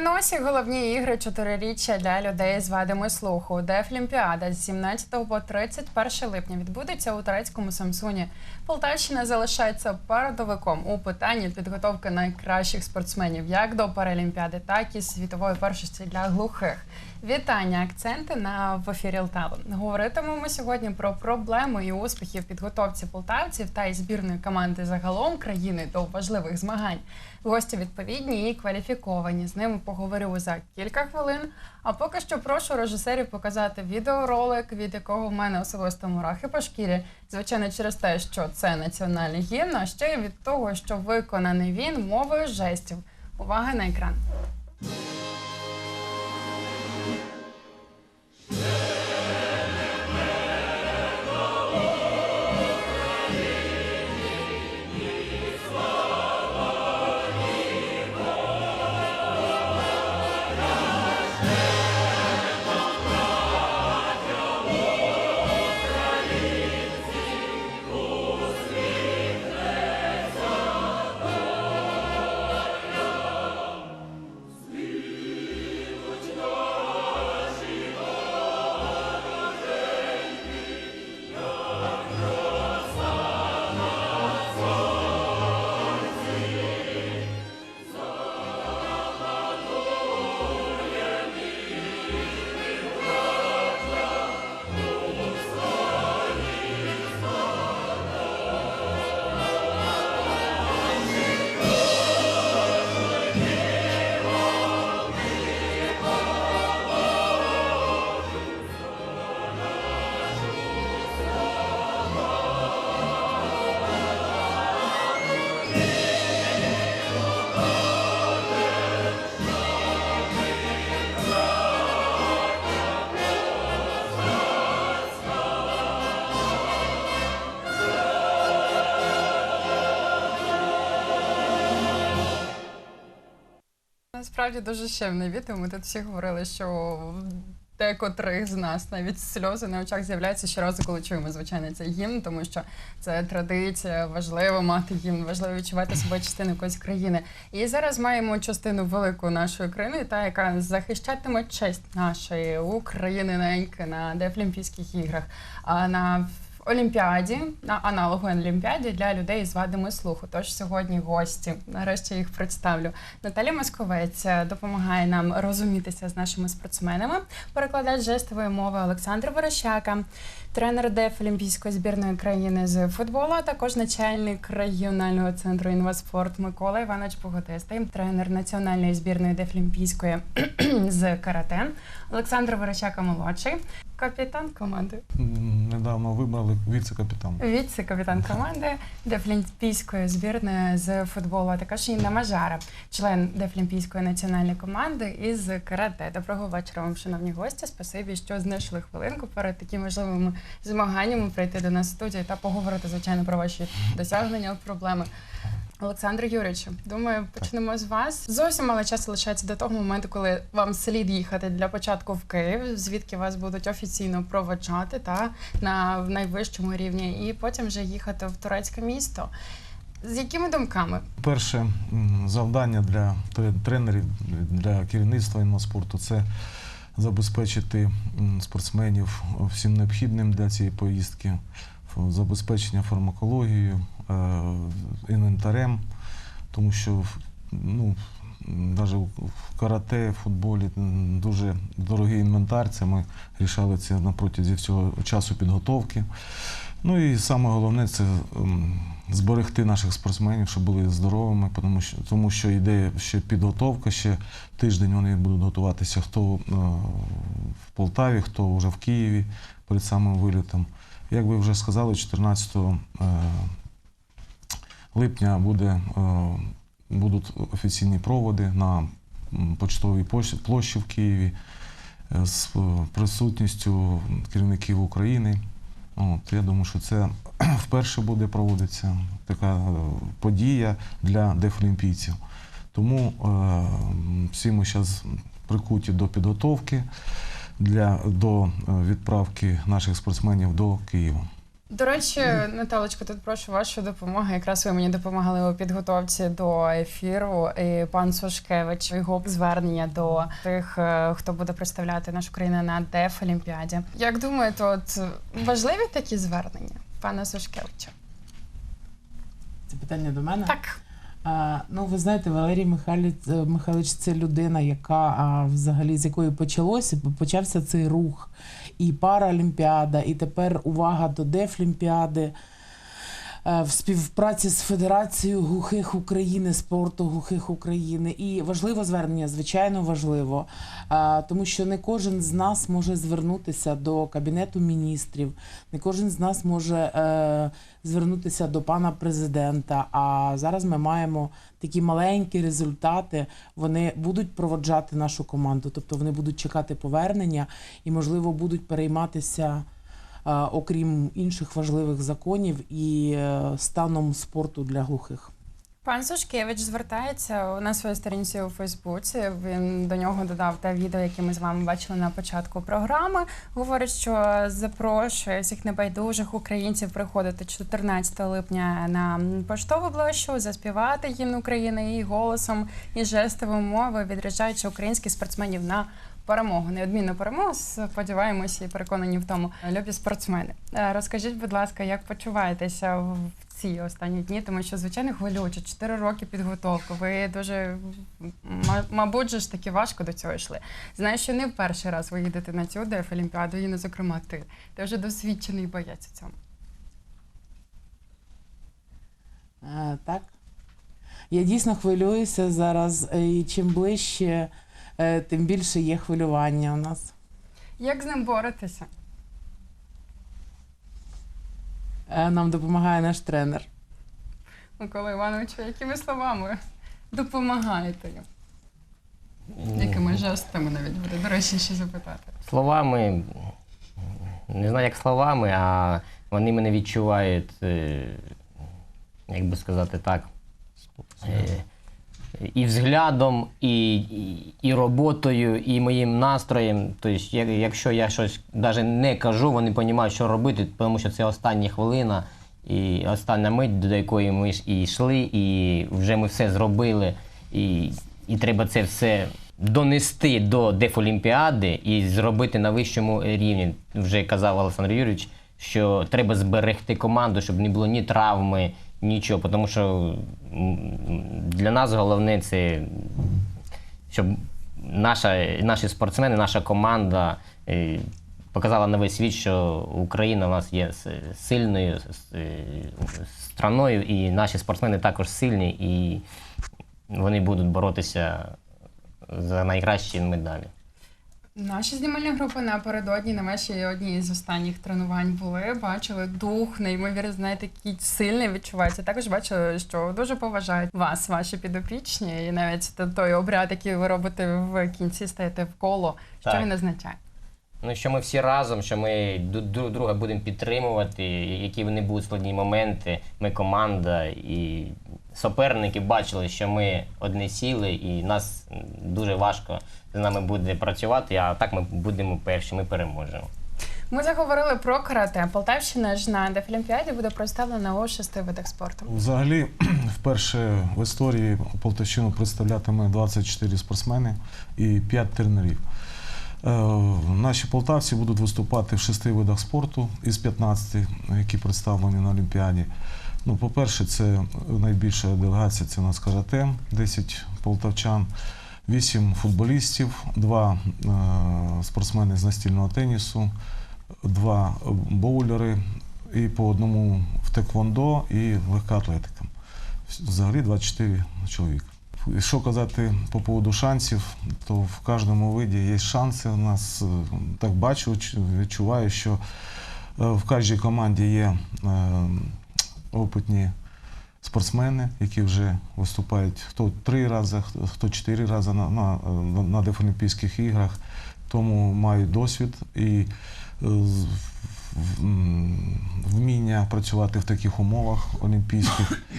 Носі головні ігри чотириріччя для людей з вадами слуху. Дефлімпіада з 17 по 31 липня відбудеться у турецькому Самсуні. Полтавщина залишається передовиком у питанні підготовки найкращих спортсменів як до Паралімпіади, так і світової першості для глухих. Вітання, акценти на в ефірі Лтава. Говоритимемо сьогодні про проблеми і успіхи в підготовці полтавців та і збірної команди загалом країни до важливих змагань. Гості відповідні і кваліфіковані. З ними поговорю за кілька хвилин. А поки що прошу режисерів показати відеоролик, від якого в мене особисто мурахи по шкірі. Звичайно, через те, що це національний гімн, а ще й від того, що виконаний він мовою жестів. Увага на екран. Насправді дуже щемне відео. Ми тут всі говорили, що декотрих з нас навіть сльози на очах з'являються щоразу, коли чуємо звичайно цей гімн, тому що це традиція, важливо мати гімн, важливо відчувати себе частиною якоїсь країни. І зараз маємо частину велику нашої країни, та яка захищатиме честь нашої України неньки на Дефлімпійських іграх. А на Олімпіаді на аналогу Олімпіаді для людей з вадами слуху. Тож сьогодні гості. Нарешті їх представлю. Наталя Московець е, допомагає нам розумітися з нашими спортсменами. Перекладач жестової мови Олександр Ворощака, тренер ДЕФ Олімпійської збірної країни з футболу, а також начальник регіонального центру інваспорт Микола Іванович Погодистий, тренер національної збірної Дефлімпійської з карате Олександр Ворощака молодший, капітан команди. Недавно вибрали віце-капітан. Віце-капітан команди Дефлімпійської збірної з футболу, а також Інна Мажара, член Дефлімпійської національної команди із карате. Доброго вечора вам, шановні гості. Спасибі, що знайшли хвилинку перед такими важливими змаганнями прийти до нас в студію та поговорити, звичайно, про ваші досягнення, проблеми. Олександр Юрійович, думаю, почнемо з вас. Зовсім мало часу лишається до того моменту, коли вам слід їхати для початку в Київ, звідки вас будуть офіційно проведжати та на найвищому рівні, і потім вже їхати в турецьке місто. З якими думками? Перше завдання для тренерів, для керівництва інваспорту це забезпечити спортсменів всім необхідним для цієї поїздки, забезпечення фармакологією, інвентарем, тому що ну, навіть в карате, в футболі дуже дорогий інвентар. Це ми рішали це протязі всього часу підготовки. Ну і саме головне це ем, зберегти наших спортсменів, щоб були здоровими, тому що, тому що йде ще підготовка, ще тиждень вони будуть готуватися хто е, в Полтаві, хто вже в Києві перед самим вилітом. Як ви вже сказали, 14 е, липня буде, е, будуть офіційні проводи на почтовій площі- в Києві е, з е, присутністю керівників України. От, я думаю, що це вперше буде проводитися така подія для дефлімпійців. Тому е, всі ми зараз прикуті до підготовки для, до відправки наших спортсменів до Києва. До речі, Наталочко, тут прошу вашу допомогу. Якраз ви мені допомагали у підготовці до ефіру. І пан Сушкевич його звернення до тих, е, хто буде представляти нашу країну на ДЕФ Олімпіаді. Як думаєте, от важливі такі звернення пана Сушкевича? Це питання до мене. Так. А, ну, ви знаєте, Валерій Михайлович, е, Михайлович це людина, яка а, взагалі з якої почалося, почався цей рух. І Паралімпіада, і тепер увага до Дефлімпіади. Е, В співпраці з Федерацією глухих України, спорту глухих України. І важливе звернення, звичайно, важливо, тому що не кожен з нас може звернутися до Кабінету міністрів, не кожен з нас може е, звернутися до пана президента. А зараз ми маємо такі маленькі результати. Вони будуть проводжати нашу команду, тобто вони будуть чекати повернення і, можливо, будуть перейматися. Е, Окрім інших важливих законів і е, станом спорту для глухих. Пан Сушкевич звертається на своїй сторінці у Фейсбуці. Він до нього додав те відео, яке ми з вами бачили на початку програми. Говорить, що запрошує всіх небайдужих українців приходити 14 липня на поштову площу, заспівати гімн України і голосом і жестовою мовою, відряджаючи українських спортсменів на перемогу. Неодмінну перемогу. Сподіваємося і переконані в тому. Любі спортсмени. Е, Розкажіть, будь ласка, як почуваєтеся в ці останні дні, тому що звичайно хвилююче. Чотири роки підготовки. Ви дуже мабуть ж таки важко до цього йшли. Знаю, що не в перший раз ви їдете на цю ДФ Олімпіаду, і не зокрема ти. Ти вже досвідчений боєць у цьому. Е, Так. Я дійсно хвилююся зараз, е, і чим ближче, тим більше є хвилювання у нас. Як з ним боретеся? Е, Нам допомагає наш тренер. Микола Івановичу, якими словами допомагаєте? Якими жестами навіть буде, до речі, ще запитати. Словами, не знаю, як словами, а вони мене відчувають, е, як би сказати так, е, і взглядом, і, і, і роботою, і моїм настроєм. Тобто, як- якщо я щось навіть не кажу, вони розуміють, що робити, тому що це остання хвилина і остання мить, до якої ми ж і йшли, і вже ми все зробили. І, і треба це все донести до Дефолімпіади і зробити на вищому рівні. Вже казав Олександр Юрійович, що треба зберегти команду, щоб не було ні травми, нічого. Тому що для нас головне це щоб наша, наші спортсмени, наша команда е, показала на весь світ, що Україна у нас є сильною е, страною, і наші спортсмени також сильні, і вони будуть боротися за найкращі медалі. Наші знімальні групи напередодні на вашій одній з останніх тренувань були. Бачили дух, неймовірно, знаєте, такий сильний відчувається. Також бачили, що дуже поважають вас, ваші підопічні, і навіть той обряд, який ви робите в кінці, стаєте в коло. Що Так. він означає? Ну, що ми всі разом, що ми друг друга будемо підтримувати, які вони будуть складні моменти. Ми команда і суперники бачили, що ми одне сіли, і нас дуже важко з нами буде працювати, а так ми будемо перші, ми переможемо. Ми заговорили про карате. Полтавщина ж на Дефлімпіаді буде представлена у шести видах спорту. Взагалі, вперше в історії Полтавщину представлятиме 24 спортсмени і 5 тренерів. Е, Наші полтавці будуть виступати в шести видах спорту із 15, які представлені на Олімпіаді. Ну, по-перше, це найбільша делегація це у нас карате, 10 полтавчан, 8 футболістів, 2 спортсмени з настільного тенісу, 2 боулери і по одному в теквондо і легка атлетика. Взагалі 24 чоловіка. Що казати по поводу шансів, то в кожному виді є шанси. У нас е, так бачу, відчуваю, що е, в кожній команді є е, опитні спортсмени, які вже виступають хто три рази, хто- чотири рази на, на, на, Дефолімпійських іграх, тому мають досвід і вміння працювати в таких умовах олімпійських.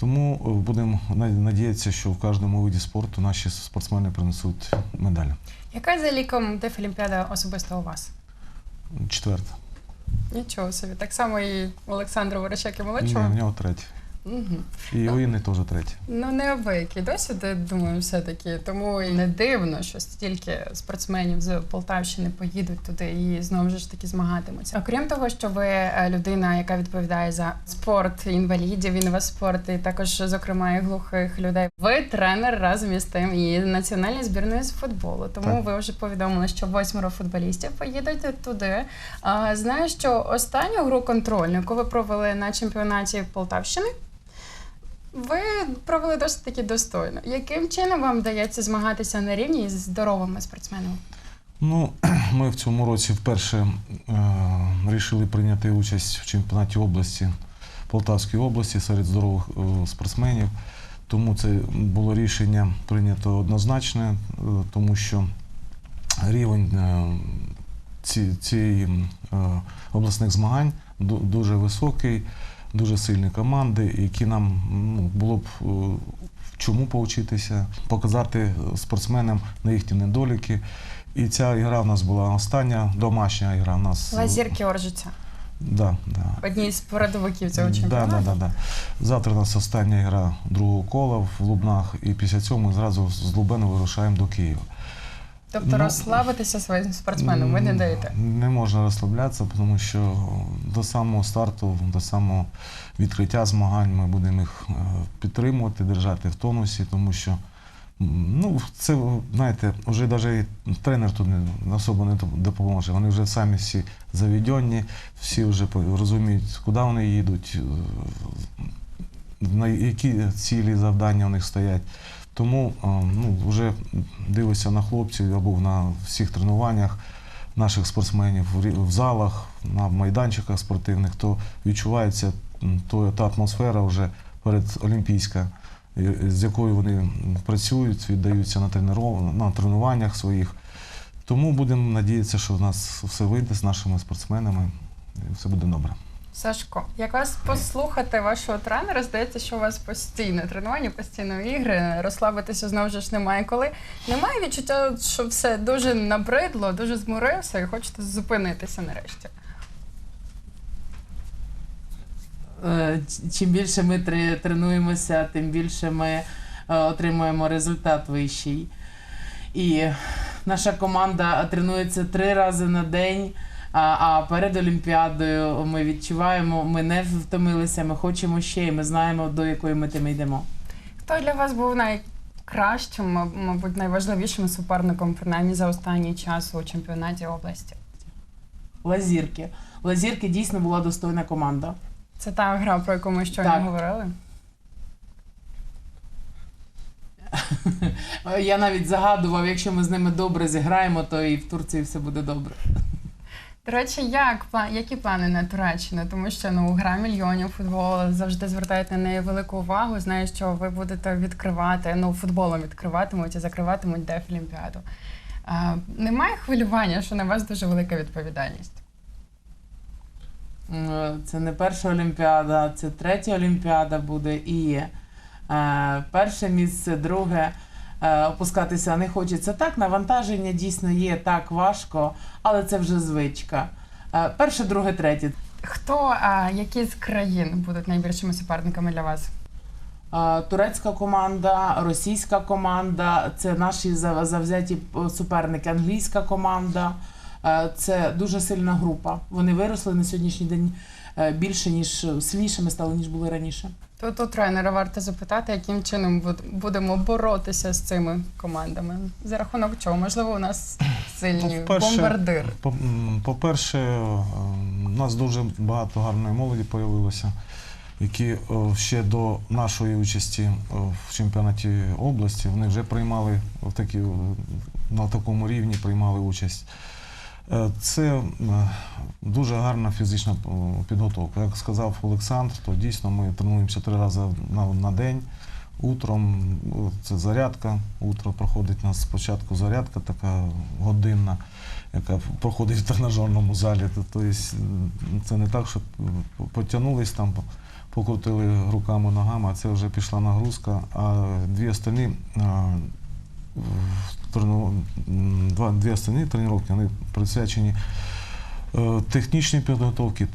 Тому е, будемо на- надіятися, що в кожному виді спорту наші спортсмени принесуть медалі. Яка за ліком Дефлімпіада особисто у вас? Четверта. Нічого собі. Так само і Олександра Ворощаки Ні, молодшого. в нього третій. Угу. І у Інни теж третій. Ну, неабиякий досвід, думаю, все-таки. Тому і не дивно, що стільки спортсменів з Полтавщини поїдуть туди і знову ж таки змагатимуться. Окрім того, що ви е, людина, яка відповідає за спорт інвалідів, інваспорт, і також, зокрема, і глухих людей. Ви тренер разом із тим і національної збірної з футболу. Тому Так. ви вже повідомили, що восьмеро футболістів поїдуть туди. А, знаю, що останню гру контрольну, яку ви провели на чемпіонаті Полтавщини. Ви провели досить таки достойно. Яким чином вам вдається змагатися на рівні з здоровими спортсменами? Ну, ми в цьому році вперше е, вирішили прийняти участь в чемпіонаті області Полтавської області серед здорових е, спортсменів. Тому це було рішення прийнято однозначне, е, тому що рівень е, ці, е, обласних змагань ду- дуже високий, дуже сильні команди, які нам ну, було б е, в чому повчитися, показати спортсменам на їхні недоліки. І ця гра в нас була остання домашня гра. У нас Лазірки Оржиця, Да, да. одній з передовиків цього Да, чемпіонату. да, да, да. Завтра у нас остання гра другого кола в Лубнах, і після цього ми зразу з Лубену вирушаємо до Києва. Тобто Ну, розслабитися своїм спортсменам ви не даєте. Не можна розслаблятися, тому що до самого старту, до самого відкриття змагань ми будемо їх е, підтримувати, держати в тонусі, тому що ну, це, знаєте, вже навіть тренер тут не особо не допоможе. Вони вже самі всі заведені, всі вже розуміють, куди вони їдуть, е, на які цілі завдання у них стоять. Тому ну, вже дивишся на хлопців або на всіх тренуваннях наших спортсменів в залах, на майданчиках спортивних, то відчувається то- та атмосфера вже передолімпійська, з якою вони працюють, віддаються на, на тренуваннях своїх. Тому будемо надіятися, що в нас все вийде з нашими спортсменами і все буде добре. Сашко, як вас послухати вашого тренера, здається, що у вас постійно тренування, постійно ігри, розслабитися знову ж немає коли. Немає відчуття, що все дуже набридло, дуже зморився і хочете зупинитися нарешті. Е, Чим більше ми тренуємося, тим більше ми е, отримуємо результат вищий. І наша команда тренується три рази на день. А, перед Олімпіадою ми відчуваємо, ми не втомилися, ми хочемо ще, і ми знаємо, до якої мети ми йдемо. Хто для вас був найкращим, мабуть, найважливішим суперником, принаймні за останній час у чемпіонаті області? Лазірки. Лазірки дійсно була достойна команда. Це та гра, про яку ми щойно Так. говорили. Я навіть загадував, якщо ми з ними добре зіграємо, то і в Турції все буде добре. До речі, як які плани на Туреччину? Тому що ну гра мільйонів футбол завжди звертають на неї велику увагу. Знаю, що ви будете відкривати, ну футболом відкриватимуть і закриватимуть Дефлімпіаду. А, немає хвилювання, що на вас дуже велика відповідальність. Е, Це не перша Олімпіада, це третя Олімпіада буде і е, перше місце, друге. Е, опускатися не хочеться. Так, навантаження дійсно є так важко, але це вже звичка. Е, перше, друге, третє. Хто, а які з країн будуть найбільшими суперниками для вас? Е, Турецька команда, російська команда це наші завзяті е, суперники. Англійська команда Е, це дуже сильна група. Вони виросли на сьогоднішній день е, більше ніж сильнішими стали ніж були раніше. Тут у тренера варто запитати, яким чином будемо боротися з цими командами. За рахунок чого? Можливо, у нас сильні Ну. По- м, По-перше, е, у нас дуже багато гарної молоді появилося, які ще до нашої участі в чемпіонаті області вони вже приймали в такі, на такому рівні приймали участь. Е, Це е, дуже гарна фізична підготовка. Як сказав Олександр, то дійсно ми тренуємося три рази на, день. Утром це зарядка. Утро проходить у нас спочатку зарядка така годинна яка проходить в тренажерному залі. Тобто це не так, що потягнулись там, покрутили руками, ногами, а це вже пішла нагрузка. А дві останні, два, дві останні тренування вони присвячені е, технічній підготовці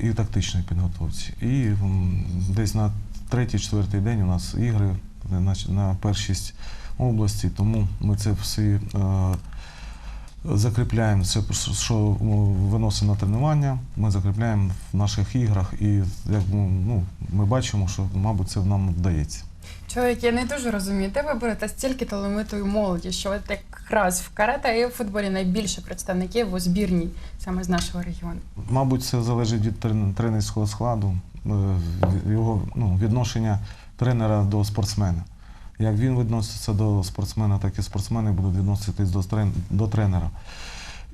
і тактичній підготовці. І десь на третій-четвертий день у нас ігри на, на першість області, тому ми це всі е, закріпляємо. Це що виносимо на тренування, ми закріпляємо в наших іграх, і як ну, ми бачимо, що, мабуть, це нам вдається. Чоловік, я не дуже розумію, де ви берете стільки талановитої молоді, що от якраз в карате і в футболі найбільше представників у збірній саме з нашого регіону. Мабуть, це залежить від трен- тренерського складу, е, його ну, відношення тренера до спортсмена. Як він відноситься до спортсмена, так і спортсмени будуть відноситись до, трен- до тренера.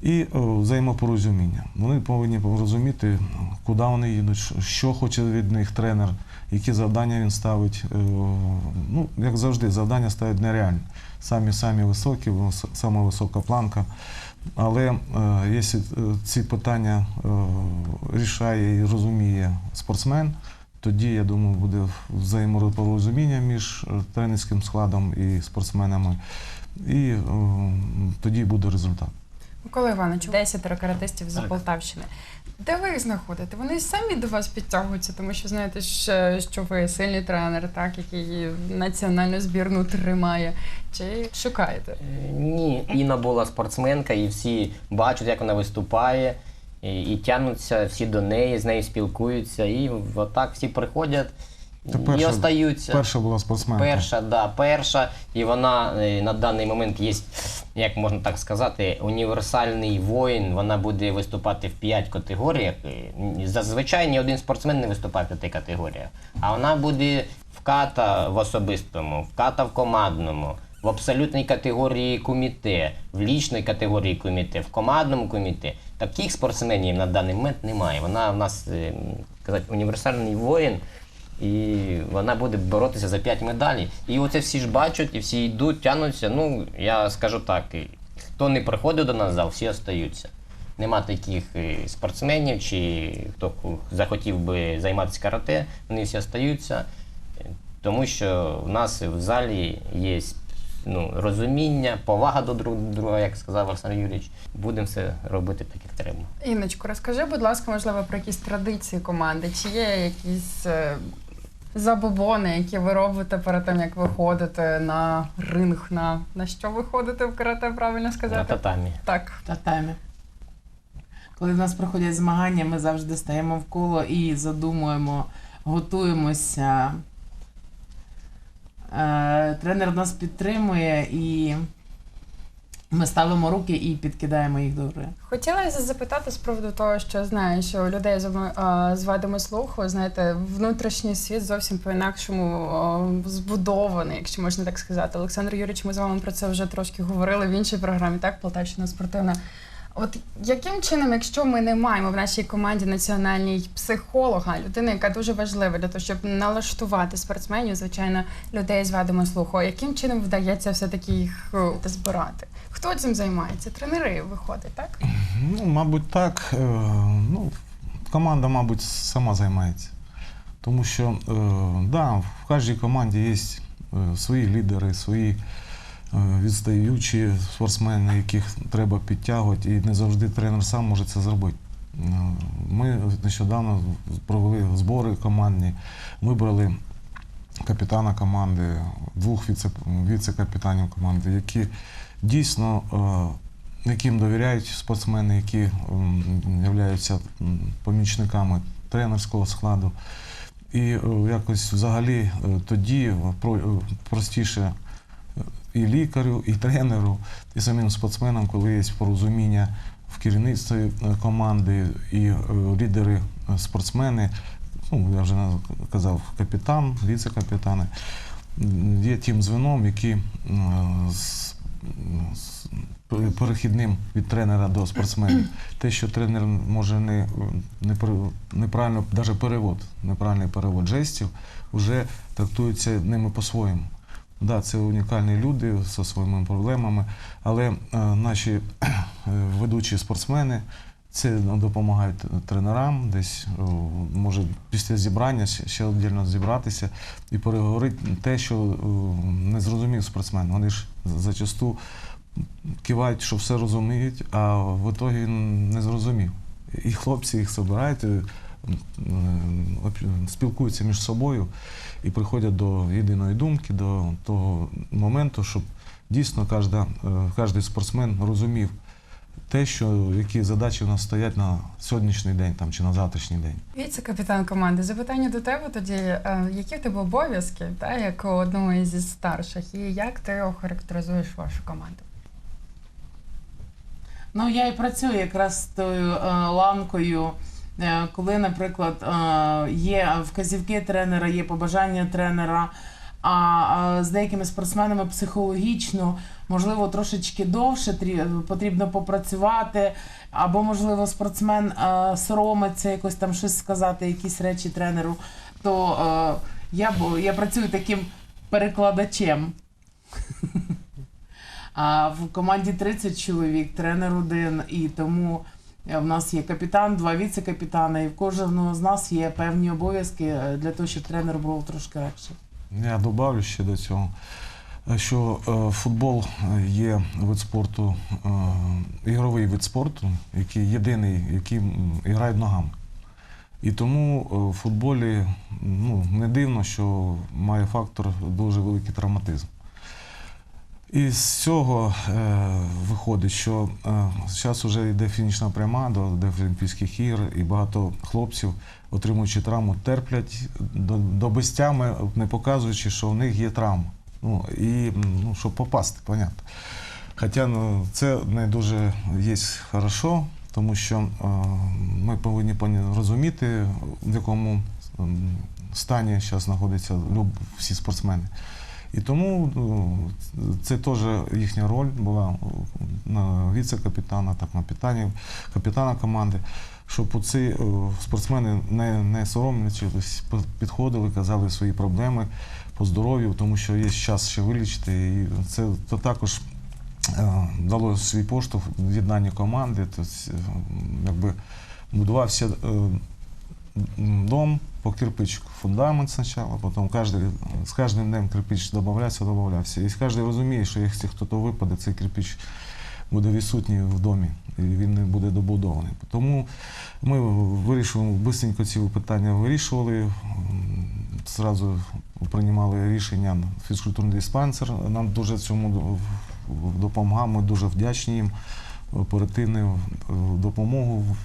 І взаємопорозуміння. Вони повинні розуміти, куди вони їдуть, що- хоче від них тренер, які завдання він ставить. Е, Ну, як завжди, завдання ставить нереальні. Самі самі високі, вис- сама висока планка. Але е, якщо е, ці питання е, рішає і розуміє спортсмен, тоді, я думаю, буде взаємопорозуміння між е, тренерським складом і спортсменами, і е, тоді буде результат. Микола Іванович, 10 каратистів з Так. Полтавщини. Де ви їх знаходите? Вони самі до вас підтягуються, тому що знаєте, що, що ви сильний тренер, так, який національну збірну тримає. Чи шукаєте? Е, Ні, Інна була спортсменка, і всі бачать, як вона виступає, і, і тягнуться всі до неї, з нею спілкуються, і отак всі приходять Це і перша- остаються. Перша була спортсменка. Перша, да, перша, і вона е, на даний момент є, як можна так сказати, універсальний воїн. Вона буде виступати в п'ять категоріях. Е, Зазвичай ні один спортсмен не виступає в п'яти категоріях. А вона буде в ката в особистому, в ката в командному, в абсолютній категорії куміте, в лічній категорії куміте, в командному куміте. Таких спортсменів на даний момент немає. Вона в нас е, м, сказати, універсальний воїн. І вона буде боротися за 5 медалей. І оце всі ж бачать, і всі йдуть, тянуться. Ну, я скажу так, хто не приходив до нас в зал, всі остаються. Нема таких е, спортсменів, чи хто захотів би займатися карате, вони всі остаються, тому що в нас в залі є ну, розуміння, повага до друг друга, як сказав Олександр Юрійович. Будемо все робити так, як треба. Інночко, розкажи, будь ласка, можливо, про якісь традиції команди. Чи є якісь е, забобони, які ви робите перед тим, як виходите на ринг? На, на що виходите в карате, правильно На сказати? татамі. Так. татамі. Коли в нас проходять змагання, ми завжди стаємо в коло і задумуємо, готуємося. Е, Тренер нас підтримує і ми ставимо руки і підкидаємо їх до гри. Хотілося запитати з приводу того, що знаю, що людей з, вадами слуху, знаєте, внутрішній світ зовсім по-інакшому збудований, якщо можна так сказати. Олександр Юрійович, ми з вами про це вже трошки говорили в іншій програмі, так, Полтавщина спортивна. От яким чином, якщо ми не маємо в нашій команді національній психолога, людини, яка дуже важлива для того, щоб налаштувати спортсменів, звичайно, людей з вадами слуху, яким чином вдається все-таки їх е, збирати? Хто цим займається? Тренери виходить, так? Ну, мабуть, так. Е, Ну, команда, мабуть, сама займається. Тому що е, да, в кожній команді є е, свої лідери, свої відстаючі спортсмени, яких треба підтягувати, і не завжди тренер сам може це зробити. Ми нещодавно провели збори командні, вибрали капітана команди, двох віце, віце-капітанів команди, які дійсно е, яким довіряють спортсмени, які являються помічниками тренерського складу. І е, якось взагалі е, тоді про- простіше і лікарю, і тренеру, і самим спортсменам, коли є порозуміння в керівництві команди і лідери спортсмени, ну, я вже казав, капітан, віце-капітани, є тим звеном, які е, з, з перехідним від тренера до спортсменів. Те, що тренер може не, не неправильно, навіть перевод, неправильний перевод жестів, вже трактується ними по-своєму. Да, це унікальні люди зі своїми проблемами, але е, наші е, ведучі спортсмени це допомагають тренерам, десь може після зібрання ще віддільно зібратися і переговорити те, що не зрозумів спортсмен. Вони ж зачасту кивають, що все розуміють, а в ітогі не зрозумів. І хлопці їх збирають, е, спілкуються між собою і приходять до єдиної думки, до того моменту, щоб дійсно е, кожен спортсмен розумів те, що які задачі у нас стоять на сьогоднішній день там, чи на завтрашній день. Віце-капітан команди, запитання до тебе тоді. Е, Які в тебе обов'язки, та, як у одного із старших, і як ти охарактеризуєш вашу команду? Ну, я і працюю якраз з тою е, ланкою, е, коли, наприклад, е, є вказівки тренера, є побажання тренера. А, з деякими спортсменами психологічно, можливо, трошечки довше потрібно попрацювати, або, можливо, спортсмен е, соромиться якось там щось сказати, якісь речі тренеру. То е, я, б- я працюю таким перекладачем. А в команді 30 чоловік, тренер один, і тому е, в нас є капітан, два віце-капітани, і в кожного з нас є певні обов'язки для того, щоб тренер було трошки легше. Я добавлю ще до цього, е, що е, футбол є вид спорту, е, ігровий вид спорту, який єдиний, який грає ногами. І тому в футболі ну, не дивно, що має фактор дуже великий травматизм. І з цього е, виходить, що е, зараз вже йде фінішна пряма до, до Олімпійських ігор, і багато хлопців, отримуючи травму, терплять до, до безтями, не показуючи, що в них є травма. Ну, і ну, щоб попасти, понятно. Хоча ну, це не дуже є хорошо, тому що е, ми повинні розуміти, в якому стані зараз знаходяться всі спортсмени. І тому ну, це теж їхня роль була на віце-капітана, так на питанні капітана команди, щоб оці е, спортсмени не, не соромлячись, підходили, казали свої проблеми по здоров'ю, тому що є час ще вилічити. І це то також е, дало свій поштовх в єднанні команди. Тобто, е, якби будувався дом по кирпичику, фундамент спочатку, потім кожен, з кожним днем кирпич додавався, додавався. І кожен розуміє, що якщо хтось випаде, цей кирпич буде відсутній в домі, і він не буде добудований. Тому ми вирішували, швидко ці питання вирішували. Зразу приймали рішення фізкультурний диспансер. Нам дуже цьому допомагав, ми дуже вдячні їм оперативну е, допомогу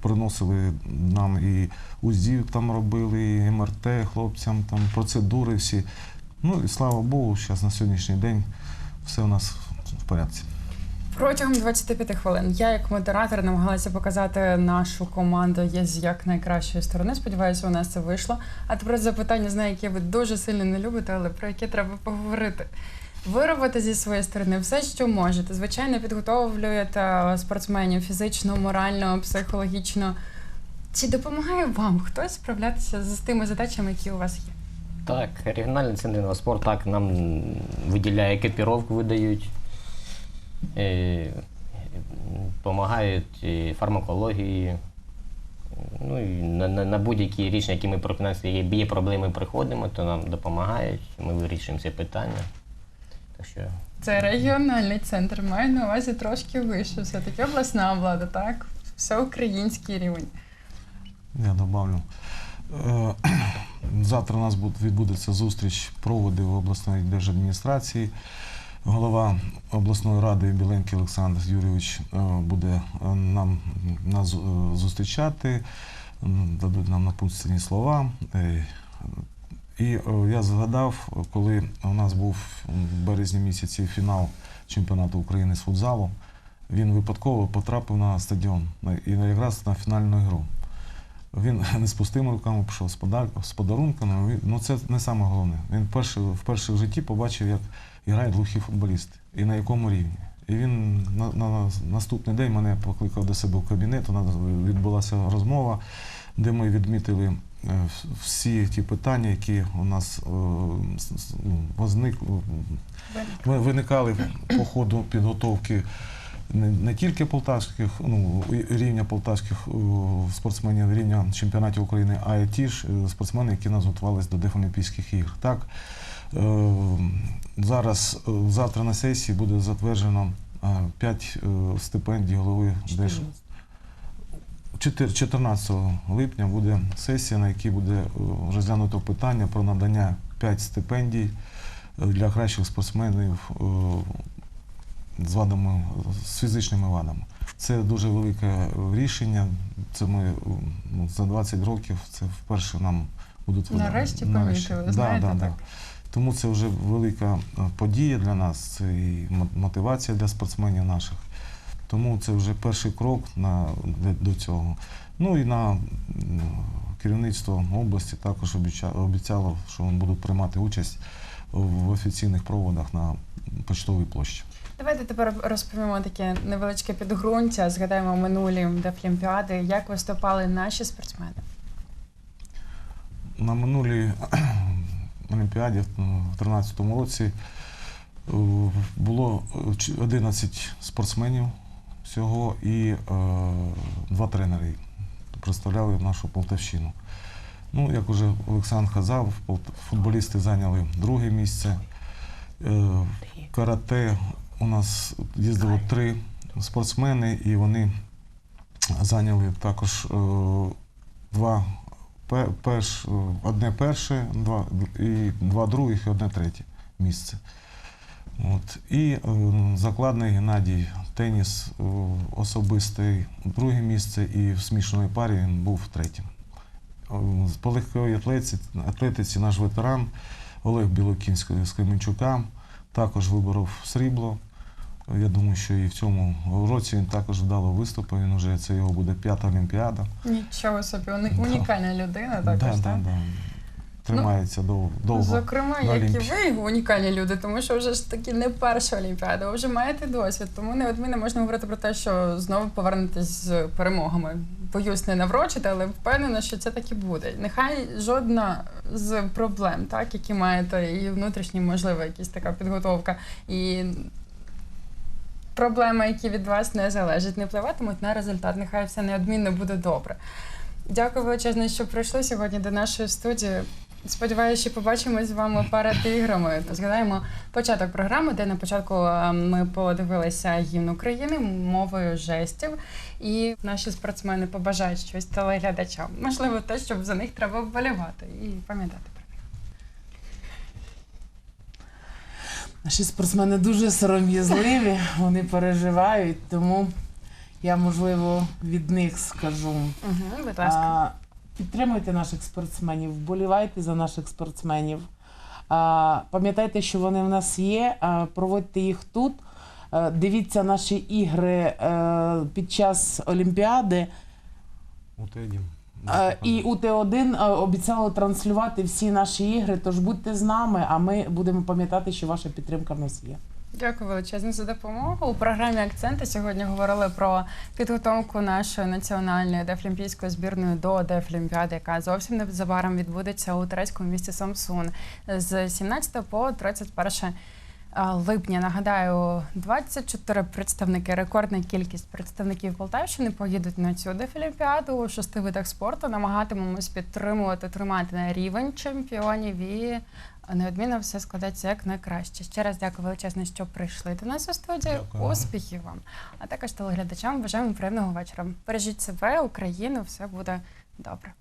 приносили нам і УЗІ там робили, і МРТ хлопцям, там процедури всі. Ну і слава Богу, зараз на сьогоднішній день все у нас в порядку. Протягом 25 хвилин я, як модератор, намагалася показати нашу команду з як найкращої сторони. Сподіваюся, у нас це вийшло. А тепер запитання, знаю, яке ви дуже сильно не любите, але про яке треба поговорити. Ви робите зі своєї сторони все, що можете. Звичайно, підготовлюєте е, спортсменів фізично, морально, психологічно. Чи допомагає вам хтось справлятися з тими задачами, які у вас є? Так, регіональний центр спорт так нам виділяє екіпіровку, видають, допомагають фармакології. Ну і на, на, на будь-які рішення, які ми пропонуємо, є, є проблеми, приходимо, то нам допомагають, ми вирішуємо ці питання. Так що Це регіональний центр, маю на увазі трошки вище. Все-таки обласна влада, так? Всеукраїнський рівень. Я добавлю. Е, Завтра у нас відбудеться зустріч проводив обласної держадміністрації. Голова обласної ради Біленький Олександр Юрійович е, буде е, нам нас зустрічати, дадуть нам напутственні слова. І е, я згадав, коли у нас був в березні місяці фінал чемпіонату України з футзалу, він випадково потрапив на стадіон і якраз на фінальну гру. Він не з пустими руками пішов з, подар- з подарунками. Ну це не саме головне. Він вперше, вперше в житті побачив, як грають глухі футболісти і на якому рівні. І він на, на наступний день мене покликав до себе в кабінет. У нас відбулася розмова, де ми відмітили всі ті питання, які у нас е, ну, возник, виникали по ходу підготовки не, тільки полтавських, ну, рівня полтавських спортсменів, рівня чемпіонатів України, а й ті ж е, спортсмени, які нас готувалися до Дефолімпійських ігор. Так, е, зараз, е, завтра на сесії буде затверджено 5 стипендій голови Держ... чотир- 14 липня буде сесія, на якій буде е, розглянуто питання про надання 5 стипендій е, для кращих спортсменів е, з вадами, з фізичними вадами. Це дуже велике рішення. Це ми ну, за 20 років це вперше нам будуть. Нарешті помітили, Да, знаєте, да, да. так. Тому це вже велика подія для нас, це і мотивація для спортсменів наших. Тому це вже перший крок на, до- цього. Ну і на керівництво області також обіцяло, що вони будуть приймати участь в офіційних проводах на почтовій площі. Давайте тепер розповімо таке невеличке підґрунтя. Згадаємо минулі Дефлімпіади. Як виступали наші спортсмени? На минулій Олімпіаді в 2013 році е, було е, 11 спортсменів всього і е, два тренери представляли нашу Полтавщину. Ну, як уже Олександр казав, футболісти зайняли друге місце. Е, Карате у нас їздило три спортсмени, і вони зайняли також е, два перш, одне перше, два, і два других і одне третє місце. От. І е, закладний Геннадій теніс е, особистий друге місце, і в смішаної парі він був третім. Е, з- По легкої атлетиці, атлетиці наш ветеран Олег Білокінський з Кременчука також виборов срібло. Я думаю, що і в цьому році він також вдало виступив. Він вже це його буде п'ята Олімпіада. Нічого собі, уні- Да. унікальна людина, Да, також, да, так? да. Тримається дов- довго. Зокрема, на як і Олімпі- ви унікальні люди, тому що вже ж таки не перша Олімпіада, ви вже маєте досвід. Тому неодмінно можна говорити про те, що знову повернетесь з перемогами. Боюсь не наврочити, але впевнена, що це так і буде. Нехай жодна з проблем, так, які маєте, і внутрішні, можливо, якісь така підготовка, і проблеми, які від вас не залежать, не впливатимуть на результат. Нехай все неодмінно буде добре. Дякую величезно, що прийшли сьогодні до нашої студії. Сподіваюся, що побачимось з вами перед іграми. Згадаємо початок програми, де на початку е, ми подивилися гімн України мовою жестів, і наші спортсмени побажають щось телеглядачам. Можливо, те, щоб за них треба вболівати і пам'ятати про них. Наші спортсмени дуже сором'язливі, вони переживають, тому я, можливо, від них скажу. Угу, будь ласка. Підтримуйте наших спортсменів, вболівайте за наших спортсменів. Пам'ятайте, що вони в нас є, проводьте їх тут. Дивіться наші ігри е, під час Олімпіади. У Теді. Е, І УТ1 е, обіцяло транслювати всі наші ігри, тож будьте з нами, а ми будемо пам'ятати, що ваша підтримка в нас є. Дякую величезно за допомогу. У програмі Акценти сьогодні говорили про підготовку нашої національної дефлімпійської збірної до Дефлімпіади, яка зовсім незабаром відбудеться у турецькому місті Самсун з 17 по 31 липня. Нагадаю, 24 представники, рекордна кількість представників Полтавщини поїдуть на цю дефлімпіаду у шести видах спорту. Намагатимемось підтримувати, тримати на рівень чемпіонів і неодмінно все складеться як найкраще. Ще раз дякую величезно, що прийшли до нас у студію. Дякую. Успіхів вам! А також телеглядачам бажаємо приємного вечора. Бережіть себе, Україну, все буде добре.